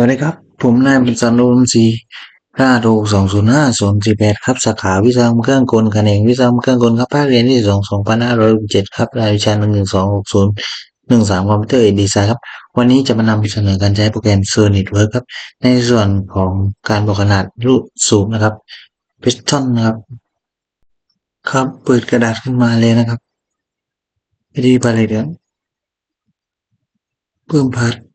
วัสดีครับ ผมนายบุญสันโอมศรีห้าโทสองศูนย์ห้าศูนย์สี่แปดครับ สาขาวิศวกรรมเครื่องกลแขนงวิศวกรรมเครื่องกลครับภาคเรียนที่สองสองพันห้าร้อยเจ็ดครับรายวิชาหนึ่งหนึ่งสองหกศูนย์หนึ่งสามคอมพิวเตอร์เอดีไซน์ครับ วันนี้จะมานำเสนอการใช้โปรแกรม s o n i t w o r k ครับ ในส่วนของการบอกขนาดรูปสูงนะครับ piston นะครับ ครับ เปิดกระดาษขึ้นมาเลยนะครับวิธีผลิตครับเพิ่มพาร์ท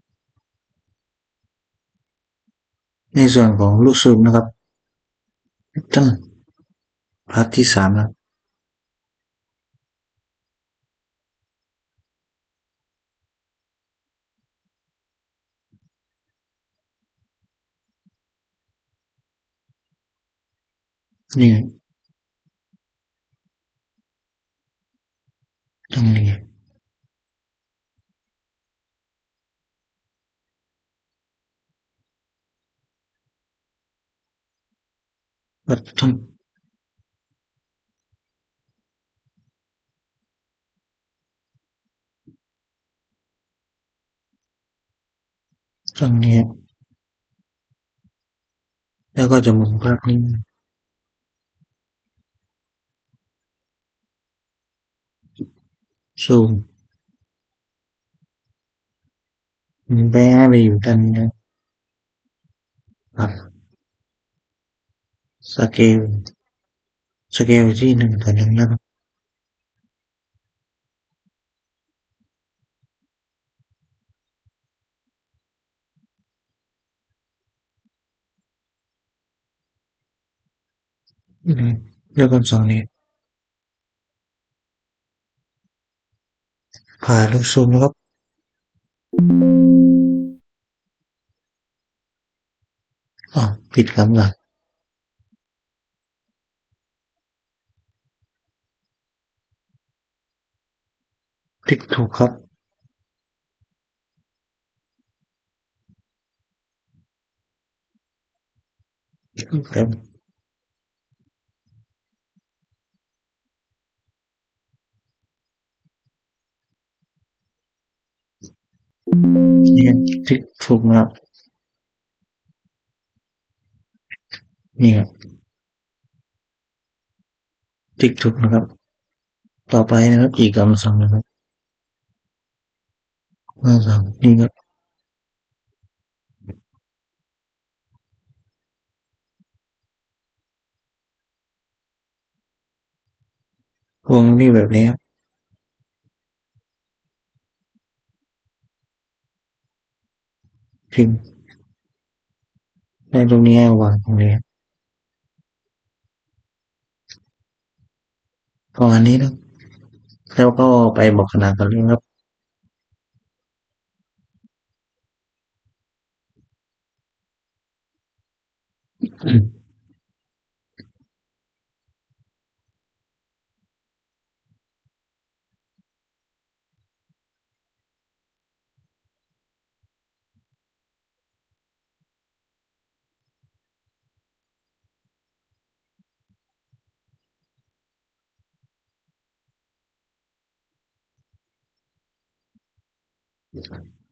ในส่วนของลูกสูบนะครับตั้งพาร์ทที่สามนะนี่ตรงนี้ วัดต้นตรงนี้แล้วก็จะห สเกลสเกลที่หนึ่งต่อหนึ่งนะครับอืมแล้วก็สองนี้ผ่าลูกซูมนะครับอ๋อผิดคำหลัก คลิกถูกครับ ครับนี่คลิกถูกนะครับนี่ครับคลิกถูกนะครับ ต่อไปนะครับอีกคำสั่งนะครับ คำสั่งนี่ครับวงนี่แบบนี้ครับพิมพ์ในตรงนี้วางตรงนี้ประมาณนี้นะแล้วก็ไปบอกขนาดกันเลยครับ Yes, ma'am.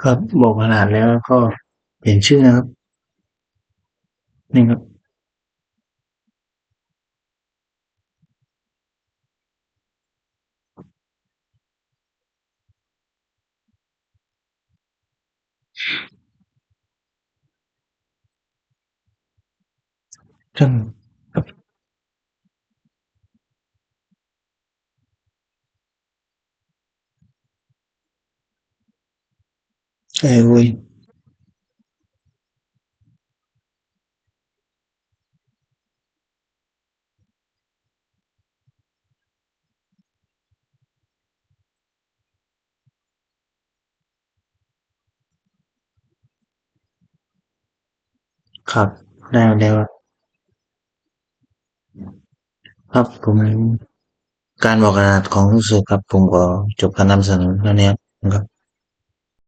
ครับบอกขนาดแล้วก็เปลี่ยนชื่อนะครับ นี่ครับช่างครับใช่เว้ยครับได้แล้วครับผม การบอกขนาดของรู้สึกครับ ผมก็จบการนำเสนอแล้วเนี่ยครับ